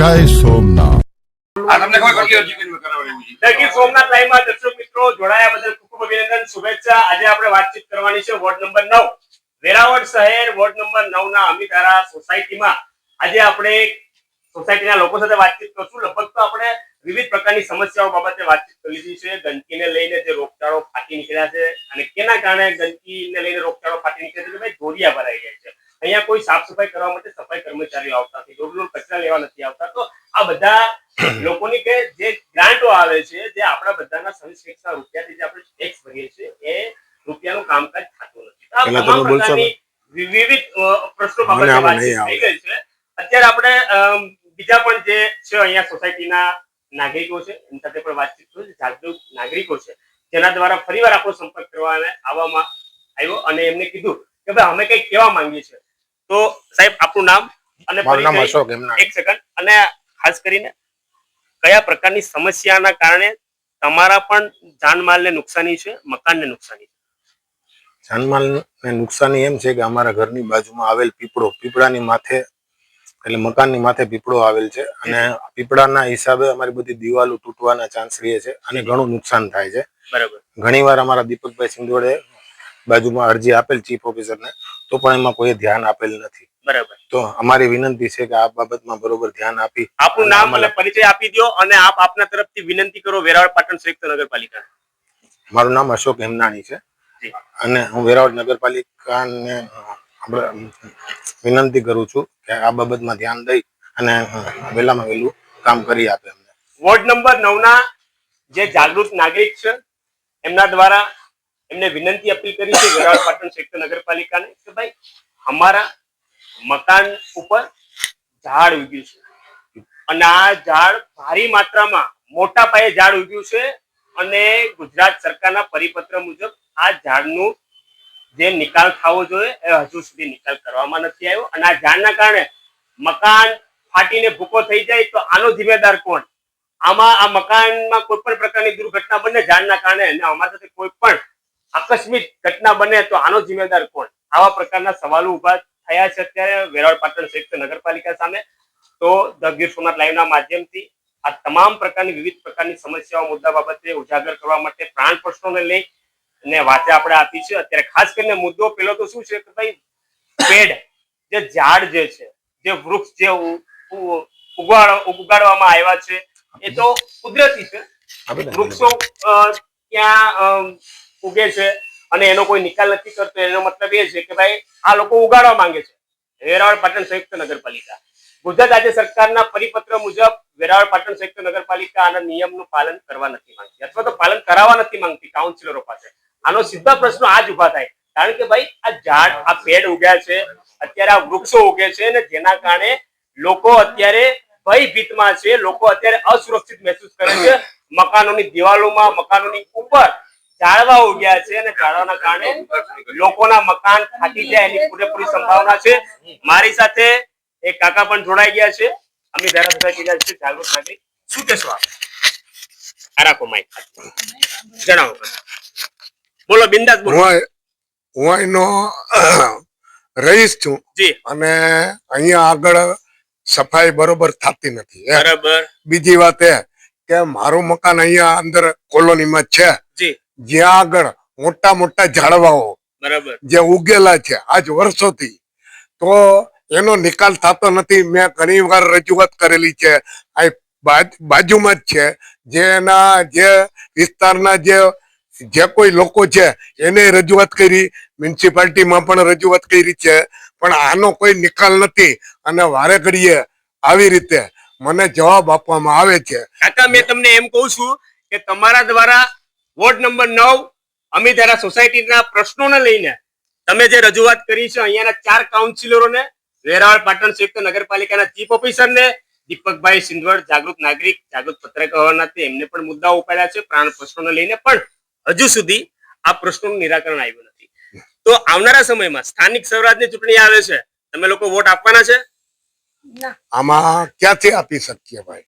જય સોમનાથ. આ તમને ખબર કેટલી અરજી કરી કરાવવાની છે. દર્શક સોમનાથ લાઈવમાં દર્શક મિત્રો જોડાયા બદલ ખૂબ ખૂબ અભિનંદન શુભેચ્છા. આજે આપણે વાતચીત કરવાની છે વોર્ડ નંબર નવ. વેરાવળ શહેર વોર્ડ નંબર નવ ના અમિતારા સોસાયટીમાં. આજે આપણે સોસાયટીના લોકો સાથે વાતચીત કરશું. લગભગ તો આપણે વિવિધ પ્રકારની સમસ્યાઓ બાબતે વાતચીત કરી લીધી છે. ગંદકીને લઈને જે રોગચાળો ફાટી નીકળ્યા છે અને કેના કારણે ગંદકીને લઈને રોગચાળો ફાટી નીકળ્યા છે કે ભાઈ ધોરિયા ભરાઈ જાય છે. અહીંયા કોઈ સાફ સફાઈ કરવા માટે સફાઈ કર્મચારીઓ આવતા નથી. રોડ રોડ કચરા લેવા નથી આવતા. તો આ બધા લોકોની કે જે ગ્રાન્ટો આવે છે જે આપણા બધાના ટેક્સના રૂપિયાથી જે આપણે ટેક્સ ભરીએ છીએ એ રૂપિયાનું કામકાજ થતું નથી. આ તમામ પ્રકારની વિવિધ પ્રશ્નો બાબતે વાતચીત થઈ ગઈ છે. અત્યારે આપણે બીજા પણ જે છે અહીંયા સોસાયટીના નાગરિકો છે એની સાથે પણ વાતચીત છે જાગૃત નાગરિકો છે જેના દ્વારા ફરીવાર આપણો સંપર્ક કરવા આવવામાં આવ્યો અને એમને કીધું કે ભાઈ અમે કંઈક કહેવા માંગીએ છીએ. તો સાહેબ આપણું નામ અને મારું નામ અશોક એમના. એક સેકન્ડ અને ખાસ કરીને કયા પ્રકારની સમસ્યાના કારણે તમારા પણ જાનમાલને નુકસાની છે મકાનને નુકસાની જાનમાલને નુકસાની એમ છે કે અમારા ઘરની બાજુમાં આવેલ પીપળો પીપળાની માથે એટલે મકાનની માથે પીપળો આવેલ છે. અને પીપળાના હિસાબે અમારી બધી દિવાલો તૂટવાના ચાન્સ રહે છે અને ઘણું નુકસાન થાય છે. બરાબર. ઘણીવાર અમારા દીપકભાઈ સિંધોડે બાજુમાં અરજી આપેલ ચીફ ઓફિસરને તો પણ એમાં કોઈ ધ્યાન આપેલ નથી. બરાબર. તો અમારી વિનંતી છે કે આ બાબતમાં બરોબર ધ્યાન આપી આપનું નામ અને પરિચય આપી દો અને આપ આપના તરફથી વિનંતી કરો વેરાવળ પાટણ સંયુક્ત નગરપાલિકા મારું નામ અશોક હેમનાણી છે. અને હું વેરાવળ નગરપાલિકાને આપણે વિનંતી કરું છું કે આ બાબતમાં ધ્યાન દઈ અને વહેલામાં વહેલું કામ કરી આપે અમને. વોર્ડ નંબર નવ ના જે જાગૃત નાગરિક છે એમના દ્વારા એમને વિનંતી અપીલ કરી છે વેરાવળ પાટણ સંયુક્ત નગરપાલિકાને કે ભાઈ, અમારા મકાન ઉપર ઝાડ ઉગ્યું છે. અને આ ઝાડ ભારી માત્રામાં મોટા પાયે ઝાડ ઉગ્યું છે અને ગુજરાત સરકારના પરિપત્ર મુજબ આ ઝાડનું જે નિકાલ થવો જોઈએ એ હજુ સુધી નિકાલ કરવામાં નથી આવ્યો. અને આ ઝાડના કારણે મકાન ફાટીને ભૂકો થઈ જાય તો આનો જિમ્મેદાર કોણ? આમાં આ મકાનમાં કોઈ પણ પ્રકારની દુર્ઘટના બને ઝાડના કારણે અને અમારા સાથે કોઈ પણ આકસ્મિક ઘટના બને તો આનો જિમ્મેદાર કોણ? આવા પ્રકારના સવાલો ઊભા થયા છે અત્યારે વેરાવળ પાટણ સંયુક્ત નગરપાલિકા સામે. તો ધ ગીર સોમનાથ લાઈવના માધ્યમથી આ તમામ પ્રકારની વિવિધ પ્રકારની સમસ્યાઓ મુદ્દા બાબતે ઉજાગર કરવા માટે પ્રાણ પ્રશ્નોને લઈ અને વાચા આપણે આપી છે. અત્યારે ખાસ કરીને મુદ્દો પેલો તો શું છે કે ભાઈ પેડ જે ઝાડ જે છે જે વૃક્ષ જે ઉગાડવામાં આવ્યા છે એ તો કુદરતી છે. વૃક્ષો ત્યાં ઉગે છે અને એનો કોઈ નિકાલ નથી કરતો, એનો મતલબ એ છે કે ભાઈ, આ લોકો ઉગાડવા માંગે છે. વેરાવળ પાટણ સંયુક્ત નગરપાલિકા. ગુજરાત રાજ્ય સરકારના પરિપત્ર મુજબ વેરાવળ પાટણ સંયુક્ત નગરપાલિકા આના નિયમનું પાલન કરવા નથી માંગતી. અથવા તો પાલન કરાવવા નથી માંગતી કાઉન્સિલરો પાસે. આનો સીધા પ્રશ્ન આ જ ઊભા થાય. કારણ કે ભાઈ, આ ઝાડ, આ પેડ ઉગ્યા છે, અત્યારે આ વૃક્ષો ઉગે છે અને જેના કારણે લોકો અત્યારે ભયભીતમાં છે, લોકો અત્યારે અસુરક્ષિત મહેસૂસ કરે છે. મકાનોની દિવાલોમાં, મકાનોની ઉપર ઝાડવા ઉગ્યા છે અને ઝાડવાના કારણે લોકોના મકાન ફાટી જાય એની પૂરેપૂરી સંભાવના છે. મારી સાથે એક કાકા પણ જોડાઈ ગયા છે. અમે ધારાસભ્ય કીધા છે જાગૃત નાગરિક. શું કહેશો આપ? આ માઈક જણાવો બોલો બિંદાસ બોલો. હું હું અહીંનો રહીશ છું. જી. અને અહીંયા આગળ સફાઈ બરોબર થતી નથી. બરાબર. બીજી વાત એ કે મારું મકાન અહીંયા અંદર કોલોનીમાં છે. જી જ્યાં આગળ મોટા મોટા ઝાડવાઓ બરાબર. જે ઉગેલા છે આજ વર્ષોથી તો એનો નિકાલ થતો નથી. મેં ઘણી વાર રજૂઆત કરેલી છે. આ બાજ- બાજુમાં જ છે. જેના જે વિસ્તારના જે જે કોઈ લોકો છે એને રજૂઆત કરી. મ્યુનિસિપાલિટીમાં પણ રજૂઆત કરી છે. પણ આનો કોઈ નિકાલ નથી. અને વારે ઘડીએ આવી રીતે મને જવાબ આપવામાં આવે છે. કાકા મેં તમને એમ કહું છું કે તમારા દ્વારા વોર્ડ નંબર નવ અમીધારા સોસાયટીના પ્રશ્નોને લઈને તમે જે રજૂઆત કરી છે અહીંયાના ચાર કાઉન્સિલરોને વેરાવળ પાટણ સંયુક્ત નગરપાલિકાના ચીફ ઓફિસરને દીપકભાઈ સિંધવડ જાગૃત નાગરિક જાગૃત પત્રકાર હોવાના એમને પણ મુદ્દાઓ ઉપાડ્યા છે પ્રાણ પ્રશ્નોને લઈને પણ હજુ સુધી આ પ્રશ્નોનું નિરાકરણ આવ્યું નથી. તો આવનારા સમયમાં સ્થાનિક સ્વરાજની ચૂંટણી આવે છે તમે લોકો વોટ આપવાના છે? આમાં ક્યાંથી આપી શકીએ ભાઈ?